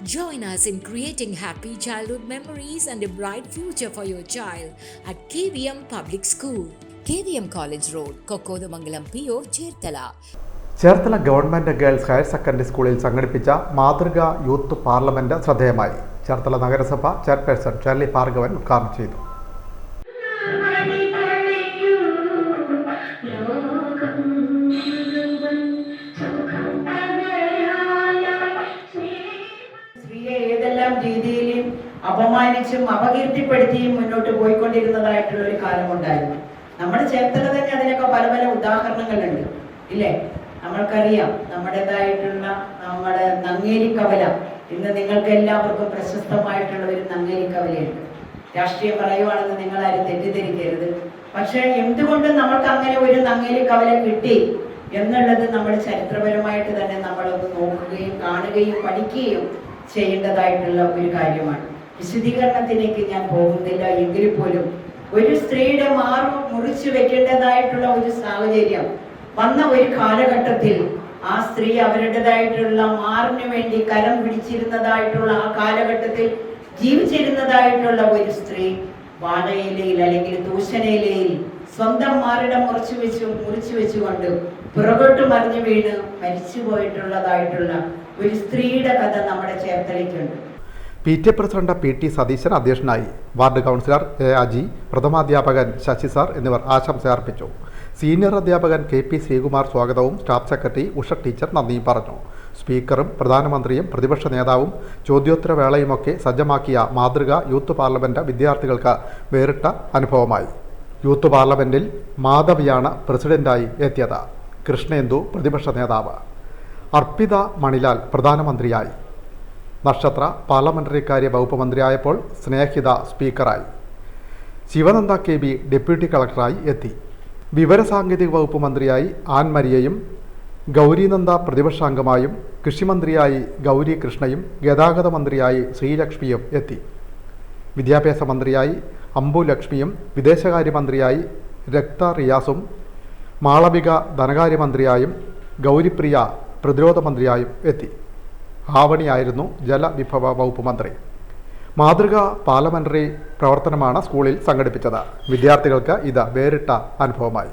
Join us in creating happy childhood memories and a bright future for your child at KVM Public School. KVM College Road, Kokodamangalam PO, Chertala. Cherthala government girls higher secondary സ്കൂളിൽ സംഘടിപ്പിച്ച മാതൃക youth parliament ശ്രദ്ധേയമായി ചേർത്തല നഗരസഭ chairperson Shirley Bhargavan ഉദ്ഘാടനം ചെയ്തു രീതിയിലും അപമാനിച്ചും അപകീർത്തിപ്പെടുത്തിയും മുന്നോട്ട് പോയിക്കൊണ്ടിരുന്നതായിട്ടുള്ള ഒരു കാലമുണ്ടായിരുന്നു. നമ്മുടെ ചേർത്തല തന്നെ അതിനൊക്കെ പല പല ഉദാഹരണങ്ങളുണ്ട്. ഇല്ലേ? നമ്മൾക്കറിയാം നമ്മുടേതായിട്ടുള്ള നമ്മുടെ നങ്ങേരി കവല ഇന്ന് നിങ്ങൾക്ക് എല്ലാവർക്കും പ്രശസ്തമായിട്ടുള്ള ഒരു നങ്ങേരി കവലയുണ്ട് രാഷ്ട്രീയം പറയുവാണെന്ന് നിങ്ങൾ ആരും തെറ്റിദ്ധരിക്കരുത്. പക്ഷെ എന്തുകൊണ്ട് നമ്മൾക്ക് അങ്ങനെ ഒരു നങ്ങേലി കവല കിട്ടി എന്നുള്ളത് നമ്മൾ ചരിത്രപരമായിട്ട് തന്നെ നമ്മളൊന്ന് നോക്കുകയും കാണുകയും പഠിക്കുകയും ചെയ്യേണ്ടതായിട്ടുള്ള ഒരു കാര്യമാണ്. വിശദീകരണത്തിലേക്ക് ഞാൻ പോകുന്നില്ല എങ്കിൽ പോലും ഒരു സ്ത്രീയുടെ മാറു മുറിച്ചു വെക്കേണ്ടതായിട്ടുള്ള ഒരു സാഹചര്യം വന്ന ഒരു കാലഘട്ടത്തിൽ ആ സ്ത്രീ അവരുടേതായിട്ടുള്ള മാറിന് വേണ്ടി കരം പിടിച്ചിരുന്നതായിട്ടുള്ള ആ കാലഘട്ടത്തിൽ ജീവിച്ചിരുന്നതായിട്ടുള്ള ഒരു സ്ത്രീ വാഴയിലയിൽ അല്ലെങ്കിൽ തൂശനയിലയിൽ സ്വന്തം മാറിടം മുറിച്ചു വെച്ചു മുറിച്ചു വെച്ചുകൊണ്ട് പുറകോട്ട് മറിഞ്ഞു വീണ് മരിച്ചു പോയിട്ടുള്ളതായിട്ടുള്ള ഒരു സ്ത്രീയുടെ കഥ നമ്മുടെ ചേർത്തലയ്ക്കുണ്ട്. P T president P T Satheesan അധ്യക്ഷനായി വാർഡ് കൗൺസിലർ എ അജി പ്രഥമാധ്യാപകൻ ശശി സാർ എന്നിവർ ആശംസ അർപ്പിച്ചു. സീനിയർ അധ്യാപകൻ കെ പി ശ്രീകുമാർ സ്വാഗതവും സ്റ്റാഫ് സെക്രട്ടറി ഉഷ ടീച്ചർ നന്ദിയും പറഞ്ഞു. സ്പീക്കറും പ്രധാനമന്ത്രിയും പ്രതിപക്ഷ നേതാവും ചോദ്യോത്തരവേളയുമൊക്കെ സജ്ജമാക്കിയ മാതൃക യൂത്ത് പാർലമെന്റ് വിദ്യാർത്ഥികൾക്ക് വേറിട്ട അനുഭവമായി. യൂത്ത് പാർലമെന്റിൽ മാധവിയാണ് പ്രസിഡന്റായി എത്തിയത്. കൃഷ്ണേന്ദു പ്രതിപക്ഷ നേതാവ്. അർപ്പിത മണിലാൽ പ്രധാനമന്ത്രിയായി. നക്ഷത്ര പാർലമെന്ററി കാര്യ വകുപ്പ് മന്ത്രിയായപ്പോൾ സ്നേഹിത സ്പീക്കറായി. ശിവനന്ദ കെ ബി ഡെപ്യൂട്ടി കളക്ടറായി എത്തി. വിവരസാങ്കേതിക വകുപ്പ് മന്ത്രിയായി ആൻ മരിയയും ഗൗരീനന്ദ പ്രതിപക്ഷാംഗമായും കൃഷിമന്ത്രിയായി ഗൗരി കൃഷ്ണയും ഗതാഗത മന്ത്രിയായി ശ്രീലക്ഷ്മിയും എത്തി. വിദ്യാഭ്യാസ മന്ത്രിയായി അംബു ലക്ഷ്മിയും വിദേശകാര്യമന്ത്രിയായി രക്ത റിയാസും മാളവിക ധനകാര്യമന്ത്രിയായും ഗൗരിപ്രിയ പ്രതിരോധ മന്ത്രിയായും എത്തി. ആവണിയായിരുന്നു ജലവിഭവ വകുപ്പ് മന്ത്രി. മാതൃകാ പാർലമെന്ററി പ്രവർത്തനമാണ് സ്കൂളിൽ സംഘടിപ്പിച്ചത്. വിദ്യാർത്ഥികൾക്ക് ഇത് വേറിട്ട അനുഭവമായി.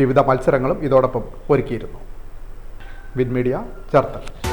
വിവിധ മത്സരങ്ങളും ഇതോടൊപ്പം ഒരുക്കിയിരുന്നു. വിൻമീഡിയ ചേർത്തല.